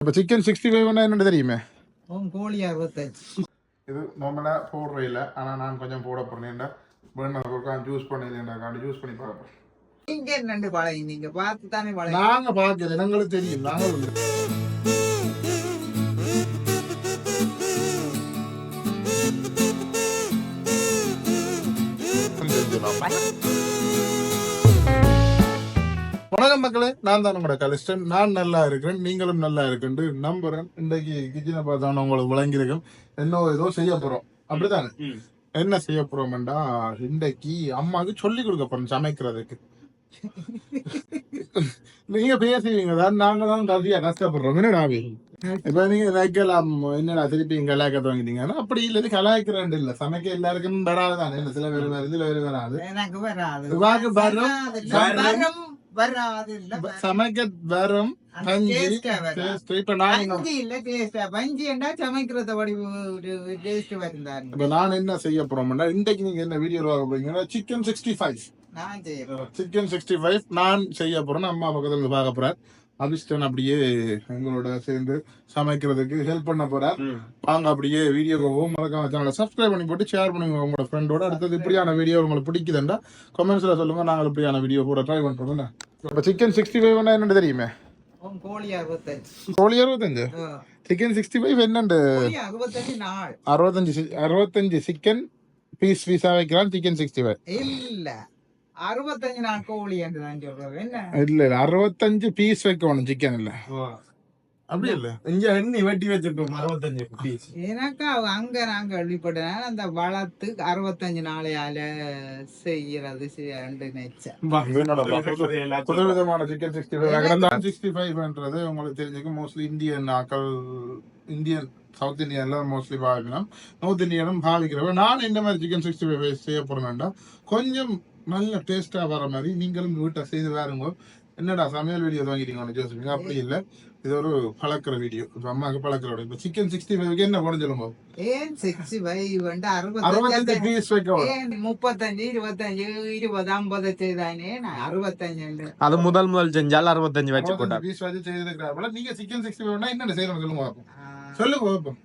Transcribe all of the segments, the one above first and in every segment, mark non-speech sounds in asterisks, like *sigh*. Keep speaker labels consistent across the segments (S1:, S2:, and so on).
S1: இப்போ chicken sixty five என்னன்னு தெரியுமே?
S2: கோழி அறுபத்தஞ்சு.
S1: இது நார்மலாக போடுற இல்லை ஆனால் நான் கொஞ்சம் போட போறேன்டா வேணும் ஒருக்கா ஜூஸ் பண்ணிடலேன்டா காண்டி ஜூஸ் பண்ணி பார்ப்பேன்
S2: நீங்க என்னண்டு பழகி நீங்க பார்த்து தானே பழகி.
S1: நாங்கள் பார்க்கல எங்களுக்கு தெரியும் நாங்கள் வணக்கம் மக்களே நான் தான் உங்களோட கலிஸ்டன் நான் நல்லா இருக்கிறேன் நீங்களும் நல்லா இருக்குன்னு நம்புறேன். இன்றைக்கு கிச்சனை பார்த்தோன்னு உங்களுக்கு விளங்கியிருக்கும். என்ன ஏதோ செய்ய போறோம். அப்படித்தானே? என்ன செய்ய போறோம்டா? இன்றைக்கு அம்மாவுக்கு சொல்லி கொடுக்க போறோம் சமைக்கிறதுக்கு. நீங்க பேசுவீங்க தான் நாங்க தான் கதையா கஷ்டப்படுறோம்? இப்ப நீங்க நினைக்கலாம் என்னடா திருப்பி கலாய்க்க தொடங்கிட்டீங்கன்னா அப்படி இல்ல கலாய்க்கிறேன் இல்ல. சமைக்க எல்லாருக்கும் வராதுதான்? இல்ல சில பேர் வருது சில பேர் வராது.
S2: எனக்கு வராது. வராது
S1: சமைக்க வரும் நான் என்ன- செய்ய போறோம்னா இன்றைக்கு நீங்க என்ன video chicken sixty five chicken sixty five நான் செய்ய போறேன் அம்மா பக்கத்துல இருந்து பார்க்க போறேன் அபிஷ்டன் அப்படியே எங்களோட சேர்ந்து சமைக்கிறதுக்கு ஹெல்ப் பண்ண போறார். வாங்க அப்படியே வீடியோ போவோம் மறக்காம சேனலை சப்ஸ்கிரைப் பண்ணி போட்டு ஷேர் பண்ணுங்க உங்களோட ஃப்ரெண்டோட அடுத்தது இப்படியான வீடியோ உங்களுக்கு பிடிக்குதுண்டா கமெண்ட்ஸ்ல சொல்லுங்க. நாங்கள் இப்படியான வீடியோ கூட ட்ரை பண்றோம். இப்போ சிக்கன் சிக்ஸ்டி ஃபைவ் என்னன்னு தெரியுமே?
S2: கோழி அறுபத்தஞ்சு.
S1: சிக்கன் சிக்ஸ்டி ஃபைவ் என்னண்டு?
S2: அறுபத்தஞ்சு நாள்.
S1: அறுபத்தஞ்சு சிக்கன் பீஸ் பீஸா வைக்கலாம் சிக்கன் சிக்ஸ்டி ஃபைவ்
S2: இல்ல. அறுபத்தஞ்சு நாள் கோழி என்று நான் சொல்றேன். என்ன?
S1: இல்ல இல்ல அறுபத்தஞ்சு பீஸ் வைக்கணும் சிக்கன் இல்ல அப்படி இல்ல.
S3: இங்க எண்ணி வெட்டி வச்சிருக்கோம் அறுபத்தஞ்சு பீஸ்
S2: எனக்கு அங்க நான் கேள்விப்பட்டேன் அந்த வளர்த்து அறுபத்தஞ்சு நாளையால செய்யறது ரெண்டு
S1: விதமான சிக்கன் சிக்ஸ்டி ஃபைவ் சிக்ஸ்டி ஃபைவ்ன்றது உங்களுக்கு தெரிஞ்சுக்கும். மோஸ்ட்லி இந்தியன் ஆக்கள் இந்தியன் சவுத் இந்தியன்ல மோஸ்ட்லி பாவிக்கணும் நார்த் இந்தியனும் பாவிக்கிறவங்க நான் இந்த மாதிரி சிக்கன் சிக்ஸ்டி ஃபைவ் செய்ய போறேன்டா கொஞ்சம் நல்ல டேஸ்டா வர மாதிரி நீங்களும் வீட்டை செய்து பாருங்க. என்னடா சமையல் வீடியோ வாங்கிட்டீங்க ஜோசிப்பீங்க அப்படி இல்ல. இது ஒரு பழக்கிற வீடியோ இப்போ அம்மாவுக்கு பழக்கிற வீடியோ இப்போ சிக்கன் சிக்ஸ்டி ஃபைவ்க்கு என்ன போட சொல்லுங்க?
S2: ஏன் சிக்ஸ்டி ஃபைவ் வந்து
S1: அறுபத்தஞ்சு பீஸ் வைக்க
S2: முப்பத்தஞ்சு இருபத்தஞ்சு இருபது ஐம்பது செய்தானே? நான் அறுபத்தஞ்சு
S3: அது முதல் முதல் செஞ்சால் அறுபத்தஞ்சு வச்சு போட்டார்.
S1: பீஸ் வச்சு செய்திருக்கிறாங்க நீங்க சிக்கன் சிக்ஸ்டி ஃபைவ்னா என்ன செய்யணும் சொல்லுங்க சொல்லுங்க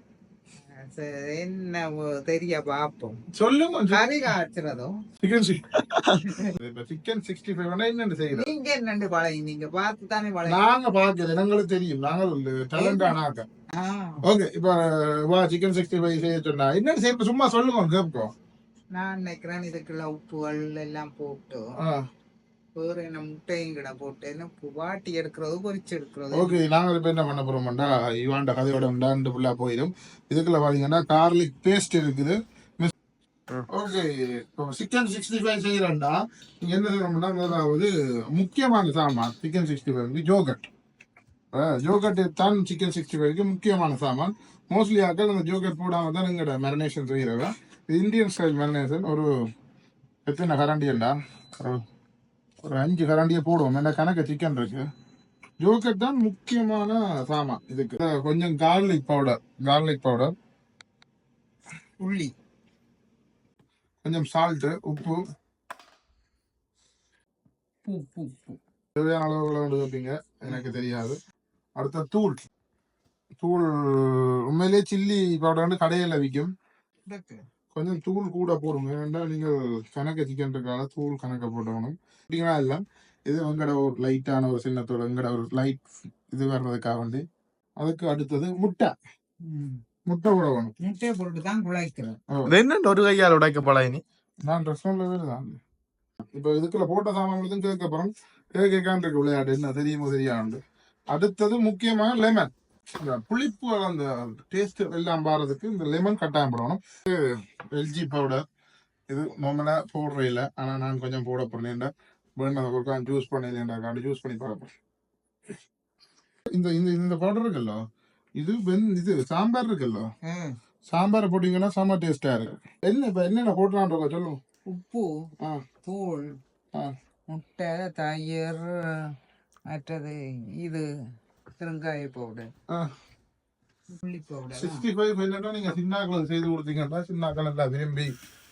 S2: என்ன தெரிய பாப்போம்.
S1: சொல்லுங்க
S2: கறி காய்ச்சறதும்
S1: சிக்கன் சிக்ஸ்டி ஃபைவ்னா என்னென்ன செய்யணும்
S2: நீங்க என்னண்டு பழகி நீங்க பார்த்து தானே பழகி.
S1: நாங்க பாக்கல எங்களுக்கு தெரியும். நாங்கள் டேலண்ட் ஆனாக்க. ஓகே இப்ப வா சிக்கன் சிக்ஸ்டி ஃபைவ் செய்ய சொன்னா என்னென்ன செய்ய சும்மா சொல்லுங்க கேட்போம்.
S2: நான் நினைக்கிறேன் இதுக்குள்ள உப்புகள் எல்லாம் போட்டு. வேற என்ன முட்டையும் கிட போட்டு என்ன வாட்டி எடுக்கிறது பொரிச்சு எடுக்கிறது.
S1: ஓகே நாங்க இப்ப என்ன பண்ண போறோம்டா இவாண்ட கதையோட உண்டாண்டு ஃபுல்லா போயிடும். இதுக்குள்ள பாத்தீங்கன்னா கார்லிக் பேஸ்ட் இருக்குது. ஓகே இப்போ சிக்கன் சிக்ஸ்டி ஃபைவ் செய்யறேன்டா. நீங்க என்ன செய்யணும்னா முதலாவது முக்கியமான சாமான் சிக்கன் சிக்ஸ்டி ஃபைவ் ஜோகட் ஜோகட் தான் சிக்கன் சிக்ஸ்டி ஃபைவ்க்கு முக்கியமான சாமான். மோஸ்ட்லி ஆக்கள் அந்த ஜோகட் போடாம தான் எங்களோட மேரினேஷன் செய்கிறவங்க இந்தியன் ஸ்டைல் மேரினேஷன் ஒரு எத்தனை கரண்டியண்டா ஒரு அஞ்சு கரண்டியை போடுவோம். என்ன கணக்கு சிக்கன் இருக்கு? ஜோகட் தான் முக்கியமான சாமான் இதுக்கு. கொஞ்சம் கார்லிக் பவுடர் கார்லிக் பவுடர்
S2: உள்ளி
S1: கொஞ்சம் சால்ட்டு உப்பு. தேவையான அளவுகளை வைப்பீங்க. எனக்கு தெரியாது. அடுத்த தூள். தூள் உண்மையிலேயே சில்லி பவுடர் வந்து கடையில் விற்கும். கொஞ்சம் தூள் கூட போடுங்க. ஏன்னா நீங்கள் கணக்கு சிக்கன் இருக்கால தூள் கணக்க போட்டணும் அப்படிங்களா? இல்லை இது எங்கட ஒரு லைட்டான ஒரு சின்னத்தோட எங்கட ஒரு லைட் இது வர்றதுக்காக வந்து அதுக்கு அடுத்தது முட்டை. முட்டை கூட வேணும்.
S2: முட்டையை போட்டு தான் குழைக்கிறேன்
S3: என்ன ஒரு கையால் உடைக்க பழகினி
S1: நான் ரெஸ்டாரண்ட்ல தான் இப்போ இதுக்குள்ள போட்ட சாமான் கேட்க போறோம். கேட்கான் இருக்கு விளையாட்டு என்ன தெரியுமோ தெரியாது. அடுத்தது முக்கியமாக லெமன் இந்த புளிப்பு அந்த டேஸ்ட் எல்லாம் பாறதுக்கு இந்த லெமன் கட்டாயம் போடணும். எல்ஜி பவுடர் இது நார்மலா போடுற இல்லை ஆனா நான் கொஞ்சம் போட போறேன். வேணும் ஒருக்கா ஜூஸ் காண்டி ஜூஸ் பண்ணி பார்ப்பேன் இந்த இந்த இந்த பவுடர் இருக்குல்ல? இது வெந் இது சாம்பார் இருக்குல்ல. சாம்பார் போட்டீங்கன்னா செம்ம டேஸ்டா இருக்கு. என்ன இப்ப என்னென்ன இருக்கா சொல்லுங்க
S2: உப்பு
S1: ஆ.
S2: தூள்
S1: ஆ.
S2: முட்டை தயிர் மற்றது இது. பெருங்காய பவுடர்
S1: ஆ.
S2: புள்ளி பவுடர்
S1: சிக்ஸ்டி ஃபைவ் என்னன்னா நீங்க சின்னாக்கள் செய்து கொடுத்தீங்கன்னா சின்னாக்கள் எல்லாம் விரும்பி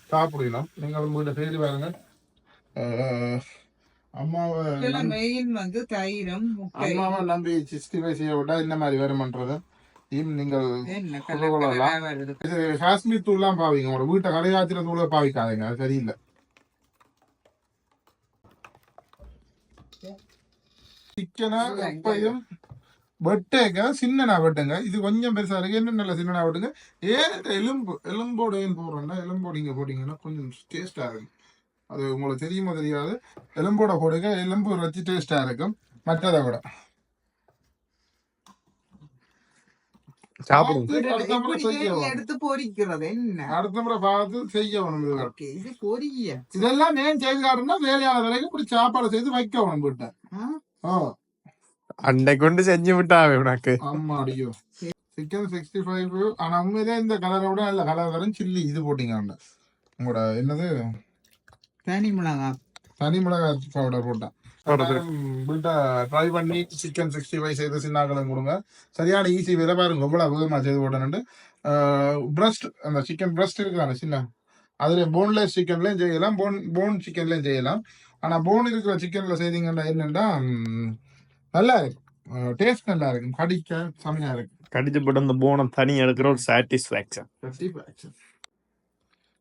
S1: சாப்பிடணும் நீங்க உங்கள்கிட்ட செய்து பாருங்க. அம்மாவை நம்பி-
S2: மெயின் வந்து தயிரும் முட்டை.
S1: அம்மாவை நம்பி சிக்ஸ்டி ஃபைவ் செய்ய விட்டா இந்த மாதிரி வருமன்றது நீங்கள் காஷ்மீர் தூள்லாம் பாவிங்க. உங்களோட வீட்டை கடையாத்திர தூளை பாவிக்காதீங்க. அது சரியில்லை. சிக்கனை எப்பையும் வெட்டேங்க சின்னனா வெட்டுங்க. இது கொஞ்சம் பெருசா இருக்கு. என்ன நல்ல சின்னனா வெட்டுங்க? ஏன் இந்த எலும்பு எலும்போட ஏன் போடுறோம்னா எலும்போடு இங்க போட்டீங்கன்னா கொஞ்சம் டேஸ்டா இருக்கும். அது உங்களுக்கு தெரியுமோ தெரியாது. எலும்போட போடுங்க. எலும்பு வச்சு டேஸ்டா இருக்கும். மற்றதை விட
S3: சாப்பிடுங்க.
S1: அடுத்த முறை
S2: இப்படி
S1: செய்யணும்.
S2: எடுத்து பொரிக்கிறது என்ன?
S1: அடுத்த முறை பார்த்து செய்யணும்
S2: இது பொரிய
S1: இதெல்லாம் ஏன் செய்து வேலையான வரைக்கும் இப்படி சாப்பாடு செய்து வைக்கணும் வீட்டை. ஆ.
S3: அன்னை கொண்டு செஞ்சு விட்டாவே உனக்கு
S1: ஆமா அடியோ சிக்கன் சிக்ஸ்டி ஃபைவ் ஆனா உண்மையிலே இந்த கலரை விட நல்ல கலர் வரும் சில்லி இது போட்டீங்க உண்டு. உங்களோட என்னது
S2: தனி மிளகா
S1: தனி மிளகாய் பவுடர் போட்டேன் வீட்டை ட்ரை பண்ணி சிக்கன் சிக்ஸ்டி ஃபைவ் செய்து சின்னாக்களும் கொடுங்க சரியான ஈஸி வேலை பாருங்க எவ்வளவு வேகமாக செய்து போட்டேன்ட்டு பிரஸ்ட் அந்த சிக்கன் பிரஸ்ட் இருக்குதானே சின்ன அதுல போன்லெஸ் சிக்கன்லயும் செய்யலாம் போன் போன் சிக்கன்லயும் செய்யலாம் ஆனா போன் இருக்கிற சிக்கன்ல செய்தீங்கன்னா என்னன்னா நல்லா இருக்கும் டேஸ்ட் நல்லா இருக்கும் கடிக்க செமையா இருக்கும்
S3: கடிச்சு போட்டு அந்த போனம் தனி எடுக்கிற ஒரு சாட்டிஸ்பாக்சன்
S1: Satisfaction.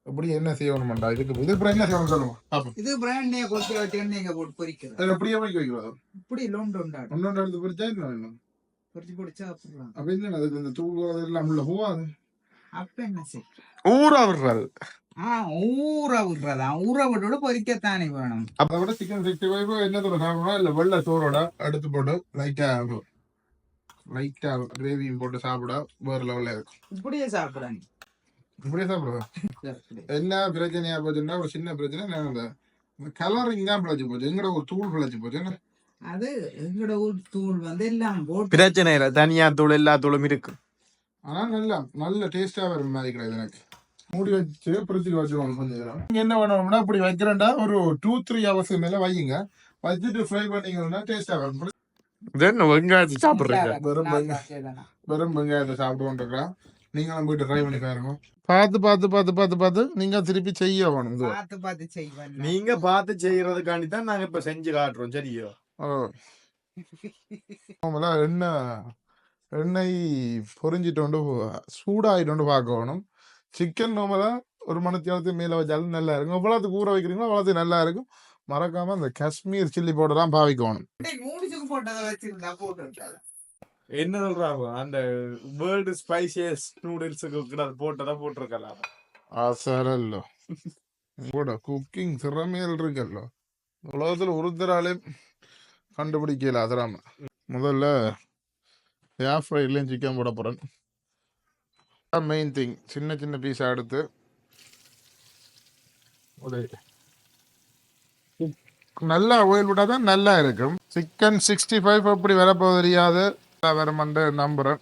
S1: அப்படி என்ன செய்யணும்டா இதுக்கு இது அப்புறம் என்ன செய்யணும் சொல்லுங்க
S2: இது பிராண்டே கொத்தி வச்சு நீங்க போட்டு பொரிக்கிறது
S1: அது அப்படியே வைக்க வைக்கிறது
S2: இப்படி லோண்டு உண்டாடும்
S1: ஒன்னொன்று எடுத்து பிடிச்சா என்ன வேணும்?
S2: பொரிச்சு பொடிச்சா சாப்பிடலாம்
S1: அப்ப என்ன அதுக்கு இந்த தூள் அதெல்லாம் உள்ள போகாது
S2: அப்ப என்ன செய்
S3: ஊரா விடுறாரு.
S2: ஆ ஊற விடுறதா ஊற விட்டு பொரிக்கத்தானே வேணும்.
S1: அதை விட சிக்கன் சிக்ஸ்டி ஃபைவ் என்னத்தோட சாப்பிடணும்? இல்ல வெள்ளை சோறோட எடுத்து போட்டு லைட்டா லைட்டா கிரேவியும் போட்டு சாப்பிட வேற லெவல்ல இருக்கும்.
S2: இப்படியே
S1: இப்படியே சாப்பிடுவேன் என்ன பிரச்சனையா போச்சுன்னா ஒரு சின்ன பிரச்சனை கலரிங் தான் பிழைச்சு போச்சு. எங்கட ஒரு தூள் பிழைச்சு போச்சு
S2: அது எங்கட ஊர் தூள் வந்து எல்லாம் போட்டு
S3: பிரச்சனை இல்ல தனியா தூள் எல்லா தூளும் இருக்கு.
S1: ஆனா நல்லா நல்ல டேஸ்டா வர மாதிரி கிடையாது எனக்கு. மூடி வச்சு பிரிட்ஜுக்கு வச்சுருவாங்க கொஞ்சம் நேரம். நீங்க என்ன பண்ணணும்னா இப்படி வைக்கிறேன்டா ஒரு டூ த்ரீ ஹவர்ஸ் மேல வையுங்க. வச்சுட்டு ஃப்ரை பண்ணீங்கன்னா டேஸ்டா வரும்.
S3: என்ன வெங்காயத்தை சாப்பிடுறீங்க?
S1: வெறும் வெங்காயம். வெறும் வெங்காயத்தை சாப்பிடுவோம் இருக்கிறோம் நீங்களும் போயிட்டு ட்ரை பண்ணி பாருங்க. பார்த்து பார்த்து பார்த்து பார்த்து பார்த்து நீங்க திருப்பி செய்ய வேணும்.
S2: பார்த்து பார்த்து
S3: நீங்க பார்த்து செய்யறதுக்காண்டி தான் நாங்க இப்ப செஞ்சு காட்டுறோம் சரியோ?
S1: ஓ. ஆமால எண்ணெய் எண்ணெய் பொரிஞ்சிட்டு சூடாயிட்டு பார்க்கணும் சிக்கன் நம்மள ஒரு மணித்தியாலத்துக்கு மேல வச்சாலும் நல்லா இருக்கும். எவ்வளோத்துக்கு ஊற வைக்கிறீங்களோ அவ்வளோத்துக்கு நல்லா இருக்கும். மறக்காம அந்த காஷ்மீர் சில்லி பவுடர் பாவிக்கணும்.
S2: போட்டு விட்டாங்க.
S3: என்ன சொல்றாங்க அந்த வேர்ல்டு ஸ்பைசியஸ் நூடுல்ஸுக்கு போட்டதா போட்டிருக்கலாம்
S1: அசரல்லோ கூட குக்கிங் திறமையில் இருக்கல்லோ. உலகத்தில் ஒருத்தராலே கண்டுபிடிக்கல அதராம முதல்ல ஏர் ஃப்ரைட்லேயும் சிக்கன் போட போகிறேன் மெயின் திங் சின்ன சின்ன பீஸாக எடுத்து ஒரு நல்லா ஓயில் விட்டால் தான் நல்லா இருக்கும். சிக்கன் சிக்ஸ்டி ஃபைவ் அப்படி வரப்போது தெரியாது. வரமாண்டு நம்புகிறேன்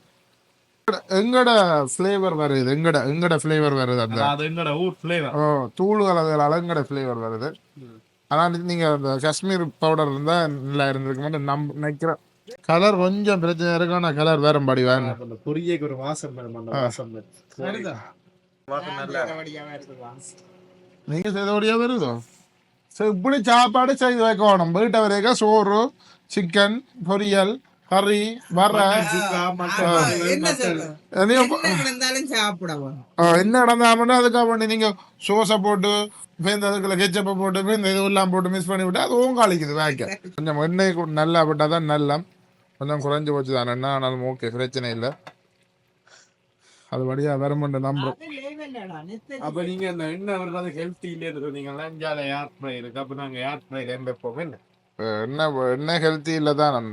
S1: எங்கட ஃப்ளேவர் வருது? எங்கட எங்கட ஃப்ளேவர் வருது அந்த?
S3: அது எங்கட ஊர் ஃபிளேவர்
S1: ஓ தூள் கலவையில் அலங்கட ஃப்ளேவர் வருது? ஆனால் நீங்கள் அந்த காஷ்மீர் பவுடர் இருந்தால் நல்லா இருந்திருக்க மாட்டேன் நம் நினைக்கிறேன். கலர் கொஞ்சம் பிரச்சனை இருக்கு ஆனால் கலர் வேறும்படி வேணும்.
S3: அந்த பொரியக்கு ஒரு வாசம் வேணும் வாசம் வேணும்.
S1: நீங்கள் செய்தபடியா வருதோ? சரி இப்படி சாப்பாடு செய்து வைக்கணும். வீட்டை வரைக்கும் சோறு சிக்கன் பொரியல் கறி வர
S2: என்ன வேணும்.
S1: நடந்தாமன்னா அதுக்காக பண்ணி நீங்கள் சோஸை போட்டு பேருந்து அதுக்குள்ள கெச்சப்பை போட்டு பேருந்து இதெல்லாம் போட்டு மிஸ் பண்ணி விட்டு அது ஓங்காளிக்குது வேக்க *laughs* கொஞ்சம் எண்ணெய் நல்லா விட்டால் தான் நல்லா கொஞ்சம் குறைஞ்சு போச்சு தான். என்ன ஆனாலும் ஓகே பிரச்சனை இல்லை. அது வழியா வருமென்று நம்புறோம்
S3: அப்ப நீங்க அந்த எண்ணெய் வர்றது ஹெல்த்தி இல்லைன்னு சொன்னீங்களா இஞ்சால ஏர் ஃப்ரை இருக்கு? அப்ப நாங்க ஏர் ஃப்ரை வைப்போம்? என்ன?
S1: என்ன என்ன ஹெல்த்தி இல்லை தான்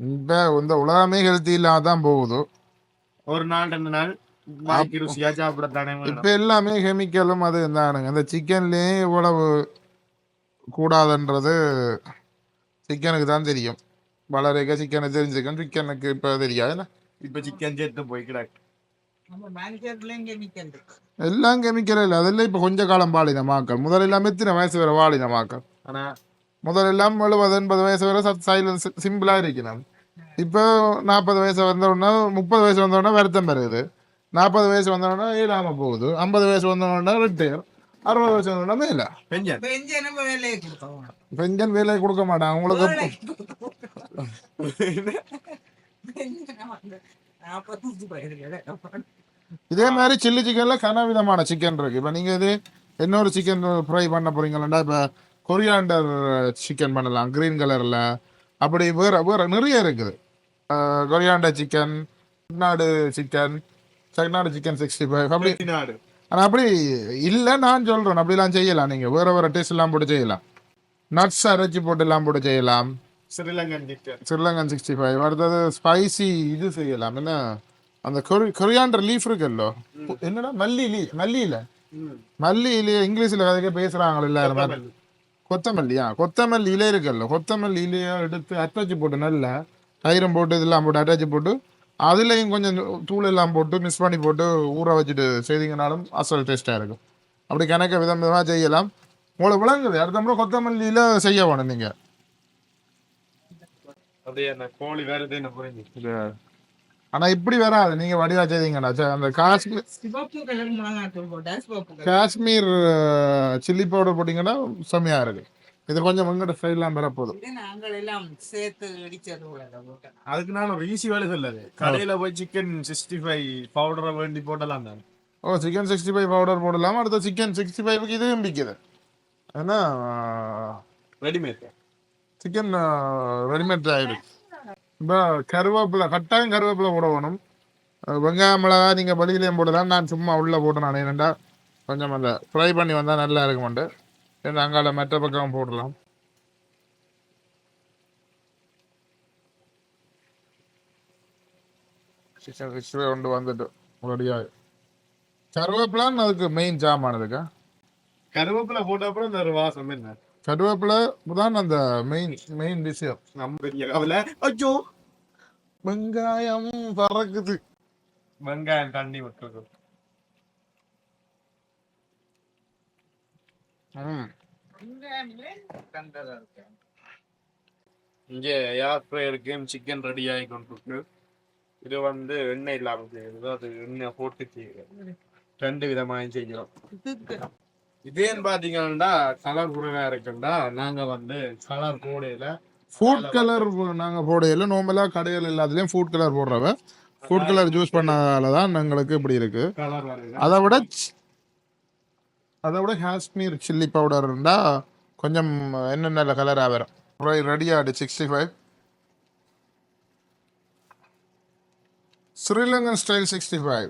S1: இப்போ இந்த உலகமே ஹெல்த்தி இல்லாம தான் போகுது.
S3: ஒரு நாள் ரெண்டு நாள்.
S1: இப்போ எல்லாமே கெமிக்கலும் அது தானுங்க இந்த சிக்கன்லேயே இவ்வளவு கூடாதுன்றது சிக்கனுக்கு தான் தெரியும். வளரக்க சிக்கனை தெரிஞ்சுக்கணும் சிக்கனுக்கு இப்போ தெரியாது. என்ன?
S3: இப்ப சிக்கன் சேர்த்து போய் கிடக்கு.
S2: நம்ம manufacturing chemical இருக்கு.
S1: எல்லாம் கெமிக்கல் இல்லை. அதெல்லாம் இப்போ கொஞ்ச காலம் வாழின மாக்கள். முதல்ல எல்லாம் எத்தனை வயசு வரை வாழின மாக்கள்?
S3: ஆனா
S1: முதல்ல எல்லாம் எழுபது எண்பது வயசு வரை சைலன்ஸ் சிம்பிளாக இருக்கணும். இப்போ நாற்பது வயசு வந்தோடனே முப்பது வயசு வந்தோடனே வருத்தம் பெறுது. நாற்பது வயசு வந்தோடனே இல்லாமல் போகுது. ஐம்பது வயசு வந்தோடனே ரிட்டையர் அறுபது வருஷம் ஒன்றுமே இல்லை
S3: பெஞ்சன்
S2: பெஞ்சன வேலையை கொடுத்தோம்
S1: பெஞ்சன் வேலையை கொடுக்க மாட்டான் உங்களுக்கு இதே மாதிரி சில்லி சிக்கன்ல கன விதமான சிக்கன் இருக்கு இப்போ நீங்க இது இன்னொரு சிக்கன் ஃப்ரை பண்ண போறீங்களா இப்போ கொரியாண்டர் சிக்கன் பண்ணலாம் கிரீன் கலர்ல அப்படி வேற வேற நிறைய இருக்குது coriander chicken Chettinad chicken Chettinad chicken sixty five அப்படி ஆனால் அப்படி இல்லை நான் சொல்கிறேன் அப்படிலாம் செய்யலாம். நீங்கள் வேறு வேறு டேஸ்ட் எல்லாம் போட்டு செய்யலாம். நட்ஸ் அரைச்சி போட்டு எல்லாம் போட்டு செய்யலாம்.
S3: ஸ்ரீலங்கன்
S1: ஸ்ரீலங்கன் சிக்ஸ்டி ஃபைவ் அடுத்தது ஸ்பைசி இது செய்யலாம். என்ன? அந்த கொரி கொரியாண்டர் லீஃப் இருக்குல்லோ? என்னடா? மல்லி லீ மல்லி இல்லை மல்லி இலைய இங்கிலீஷில் கதைக்க பேசுகிறாங்களே எல்லாரும் கொத்தமல்லியா? கொத்தமல்லி இலை இருக்குல்ல? கொத்தமல்லி இலையை எடுத்து அட்டாச்சி போட்டு நல்லா தயிரம் போட்டு இதெல்லாம் போட்டு அட்டாச்சி போட்டு அதுலேயும் கொஞ்சம் தூள் எல்லாம் போட்டு மிக்ஸ் பண்ணி போட்டு ஊற வச்சுட்டு செய்தீங்கனாலும் அசல் டேஸ்ட்டாக இருக்கும். அப்படி கணக்க விதம் விதமாக செய்யலாம். உங்களுக்கு விளங்குது. அடுத்த முறை கொத்தமல்லியில் செய்ய வேணும் நீங்கள் ஆனால் இப்படி வராது. நீங்கள் வடிவா செய்தீங்கண்ணா சே, அந்த காஷ்மீர் காஷ்மீர் சில்லி பவுடர் போட்டிங்கன்னா செம்மையாக இருக்கு. இது கொஞ்சம் உங்கள்கிட்ட ஸ்டைலாம் பெறப்போதும்
S2: இது நாங்கள் எல்லாம் சேர்த்து போட்டேன்
S3: அதுக்கு நான் ஒரு ஈஸி வேலை சொல்லாது கடையில போய் சிக்கன் சிக்ஸ்டி ஃபைவ் பவுடரை வேண்டி போட்டலாம் தான்
S1: ஓ சிக்கன் சிக்ஸ்டி ஃபைவ் பவுடர் போடலாம். அடுத்த சிக்கன் சிக்ஸ்டி ஃபைவ்க்கு இதுவும் விற்கிது. ஏன்னா
S3: ரெடிமேட்
S1: சிக்கன் ரெடிமேட் ஆகிடுது இப்போ கருவேப்பிலை கட்டாயம் கருவேப்பிலை போட வேணும். அஹ் வெங்காயம் மிளகா நீங்கள் வெளியிலையும் போடலாம். நான் சும்மா உள்ளே போட்டு நான் என்னண்டா கொஞ்சம் அந்த ஃப்ரை பண்ணி வந்தால் நல்லா இருக்குமெண்டு அங்கால மற்ற பக்கம் போடலாம். ஃபைவ் கொண்டு வந்துட்டு ரெடியாக கருவேப்பிலான்னு அதுக்கு மெயின் ஜாமானதுக்கா
S3: கருவேப்பிலை போட்ட அப்புறம் இந்த ஒரு வாசம் என்ன?
S1: கருவேப்பிலை தான் அந்த மெயின் மெயின் விஷயம்
S3: நம்ம கவலை அச்சோ!
S1: வெங்காயம் பறக்குது
S3: வெங்காயம் தண்ணி விட்டுருக்கு இங்கே ஏர் ஃப்ரையருக்கு சிக்கன் ரெடி ஆகி கொண்டிருக்கு. இது வந்து எண்ணெய் இல்லாம செய்யுது. அது எண்ணெய் போட்டு செய்யுது. ரெண்டு விதமாக செய்கிறோம். இதேன்னு பாத்தீங்கன்னா கலர் குறைவா இருக்குண்டா. நாங்க வந்து கலர் போடையில
S1: ஃபுட் கலர் நாங்கள் போடையில நார்மலாக கடையில் எல்லாத்துலேயும் ஃபுட் கலர் போடுறவ ஃபுட் கலர் ஜூஸ் பண்ணதால தான் எங்களுக்கு இப்படி இருக்கு. அதை விட அதை விட காஷ்மீர் சில்லி பவுடர் இருந்தால் கொஞ்சம் என்னென்ன கலராக வரும். Ready ஆகிடு sixty five Sri Lankan style sixty five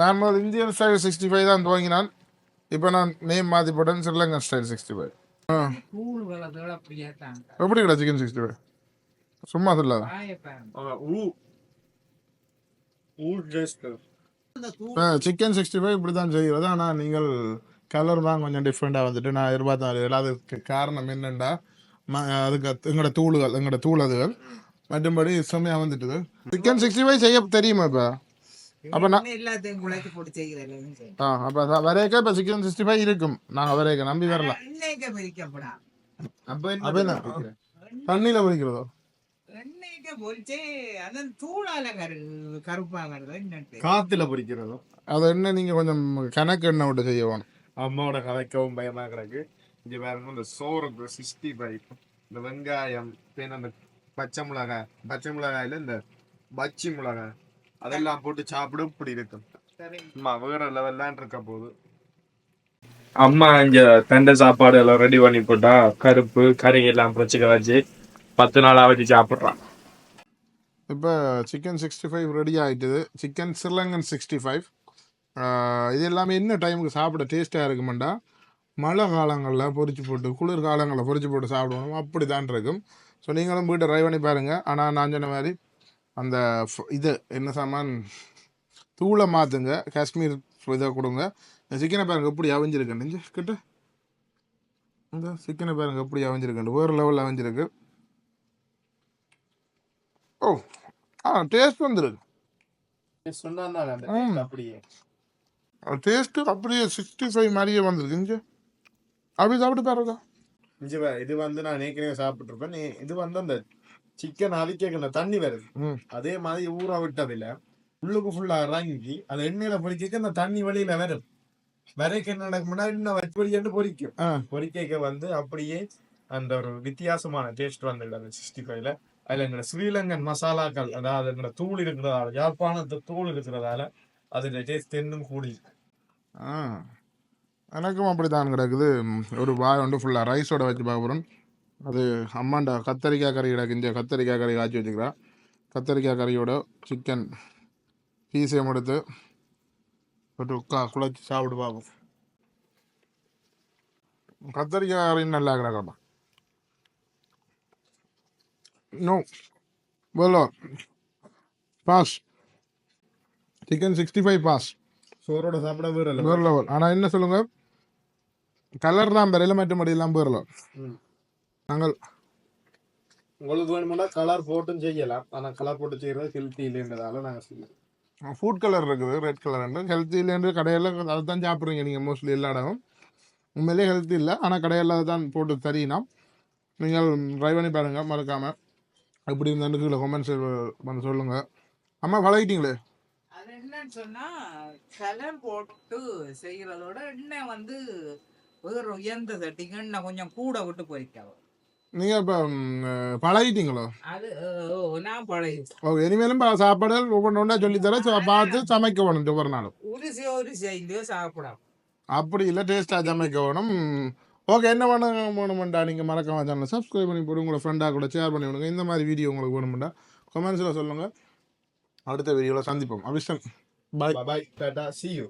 S1: நான் ஒரு இந்தியன் ஸ்டைல் சிக்ஸ்டி ஃபைவ் தான் துவங்கினான் இப்போ நான் நேம் மாற்றி போட்டேன் ஸ்ரீலங்கன் ஸ்டைல் சிக்ஸ்டி ஃபைவ் எப்படி கடை சிக்கன் சிக்ஸ்டி ஃபைவ் சும்மா சொல்லாத சிக்கன் சிக்ஸ்டி ஃபைவ் இப்படி தான் செய்கிறது. ஆனால் நீங்கள் கலர் தான் கொஞ்சம் டிஃப்ரெண்ட்டாக வந்துட்டு நான் எதிர்பார்த்தேன். அதுக்கு காரணம் என்னென்னா அதுக்கு அத்- எங்களோட தூளுகள் எங்களோட தூள் அதுகள் மற்றும்படி செம்மையாக வந்துட்டுது. சிக்கன் சிக்ஸ்டி ஃபைவ் செய்ய தெரியுமா இப்போ? அப்ப நான்- ஆ அப்போ வரைக்க இப்போ சிக்கன் சிக்ஸ்டி ஃபைவ் இருக்கும். நாங்கள் வரைக்க நம்பி வரலாம்
S2: எண்ணெய்க்கு பிரிக்கப்படா?
S3: அப்ப
S1: அப்ப என்ன? தண்ணியில்
S2: என்னட்டு
S3: காத்துல பொரிக்கிறதும்
S1: அதை என்ன நீங்கள் கொஞ்சம் கணக்கு எண்ணெய் விட்டு செய்ய வேணும்
S3: அம்மாவோட கதைக்கவும் பயமா கிடக்கு இங்க பாருங்க இந்த சோறுக்கு சிக்ஸ்டி ஃபைவ் இந்த வெங்காயம் பின்ன அந்த பச்சை மிளகாய் பச்சை மிளகாயில இந்த பச்சி மிளகாய். அதெல்லாம் போட்டு சாப்பிட இப்படி இருக்கும்.
S2: சரி
S3: அம்மா வேற லெவல்லாம் இருக்க போகுது. அம்மா இங்க தண்டை சாப்பாடு எல்லாம் ரெடி பண்ணி போட்டா கருப்பு கறி எல்லாம் பிரச்சிக்க வச்சு பத்து நாளா வச்சு சாப்பிட்றான்.
S1: இப்போ சிக்கன் சிக்ஸ்டி ஃபைவ் ரெடி ஆகிட்டுது சிக்கன் ஸ்ரீலங்கன் சிக்ஸ்டி ஃபைவ் இது எல்லாமே என்ன டைமுக்கு சாப்பிட டேஸ்ட்டாக இருக்குமெண்டா? மழை காலங்களில் பொரிச்சு போட்டு குளிர் காலங்களில் பொரிச்சு போட்டு சாப்பிடணும். அப்படி தான் இருக்கும். ஸோ நீங்களும் வீட்டை ட்ரை பண்ணி பாருங்கள் ஆனால் நான் சொன்ன மாதிரி அந்த இது என்ன சாமான் தூளை மாற்றுங்க காஷ்மீர் இதை கொடுங்க. சிக்கனை பாருங்க எப்படி அவிஞ்சிருக்கு. நெஞ்சு கிட்ட. இந்த சிக்கனை பாருங்க எப்படி அவிஞ்சிருக்கு. வேறு லெவலில் அவிஞ்சிருக்கு. ஓ ஆ டேஸ்ட் வந்துருக்கு. டேஸ்ட்டு அப்படியே சிக்ஸ்டி ஃபைவ் மாதிரியே வந்திருக்கு. இங்கே அப்படி சாப்பிட்டு பாருங்க.
S3: இங்க பாரு, இது வந்து நான் ஏற்கனவே சாப்பிட்டுருப்பேன். நீ இது வந்து அந்த சிக்கன் அவிக்க தண்ணி வருது. அதே மாதிரி ஊற விட்டதில்ல உள்ளுக்கு ஃபுல்லா இறங்கி அது எண்ணெயில பொறிக்க அந்த தண்ணி வெளியில வரும். வரைக்கும் என்ன நடக்கும்னா இன்னும் வச்சு பொரிக்கும்
S1: ஆ.
S3: பொரிக்க வந்து அப்படியே அந்த ஒரு வித்தியாசமான டேஸ்ட் வந்துடுது அந்த சிக்ஸ்டி ஃபைவ்ல அதுல எங்களோட ஸ்ரீலங்கன் மசாலாக்கள் அதாவது எங்களோட தூள் இருக்கிறதால யாழ்ப்பாணத்து தூள் இருக்கிறதால அதோட டேஸ்ட் இன்னும் கூடி
S1: ஆ எனக்கும் அப்படி தான் கிடக்குது ஒரு வாய் வந்து ஃபுல்லாக ரைஸோட வச்சு பார்க்க போகிறோம் அது அம்மாண்டா கத்தரிக்காய் கறி கிடக்கு. இந்த கத்தரிக்காய் கறி காய்ச்சி வச்சுக்கிறா. கத்தரிக்காய் கறியோட சிக்கன் பீஸையும் எடுத்து ஒரு உக்கா குழச்சி சாப்பிட்டு பார்ப்போம். கத்தரிக்காய் கறி நல்லா கிடக்கா நோ polo boss chicken sixty five boss
S3: சோறோட சாப்பிட வேற
S1: வேறு லெவல் ஆனால் என்ன சொல்லுங்க? கலர் தான் பெரியல மற்ற முடியெல்லாம் போயிடலாம்
S3: ம்.
S1: நாங்கள்
S3: உங்களுக்கு வேணுமெண்டா கலர் போட்டும் செய்யலாம். ஆனா கலர் போட்டு செய்யறது ஹெல்த்தி இல்லைன்றதால நாங்க செய்யலாம்
S1: ஃபுட் கலர் இருக்குது ரெட் கலர் ஹெல்த்திலேருந்து கடையில் அதை தான் சாப்பிட்றீங்க நீங்கள் மோஸ்ட்லி எல்லா இடமும். உண்மையிலேயே ஹெல்த்தி இல்லை ஆனால் கடையில் அதை தான் போட்டு தரீனா நீங்கள் ட்ரை பண்ணி பாருங்கள் மறக்காமல் எப்படி இருந்தாலும் கீழே கொமெண்ட்ஸ் பண்ண சொல்லுங்கள் அம்மா பழகிட்டீங்களே?
S2: என்னன்னு சொன்னா கலர் போட்டு செய்யறதோட எண்ணெய் வந்து வேற உயர்ந்த சட்டிக்கு எண்ணெய் கொஞ்சம் கூட விட்டு பொரிக்காவும்
S1: நீங்கள் இப்போ பழகிட்டீங்களோ?
S2: அது நான் பழைய
S1: ஓ இனிமேலும் சாப்பாடு ஒவ்வொன்று ஒன்றா சொல்லித்தரேன் ச- பார்த்து சமைக்க வேணும் ஒவ்வொரு நாளும்.
S2: ஐந்தியோ சாப்பிடாம
S1: அப்படி இல்லை டேஸ்ட்டாக சமைக்க வேணும். ஓகே என்ன பண்ண வேணுமெண்டா? நீங்கள் மறக்காம சேனலை சப்ஸ்கிரைப் பண்ணி போட்டு உங்களோட ஃப்ரெண்டாக கூட ஷேர் பண்ணி விடுங்க. இந்த மாதிரி வீடியோ உங்களுக்கு வேணுமெண்டா? கமெண்ட்ஸில் சொல்லுங்கள் அடுத்த வீடியோவில் சந்திப்போம். அபிஷன் பாய்
S3: பாய் டாடா see you.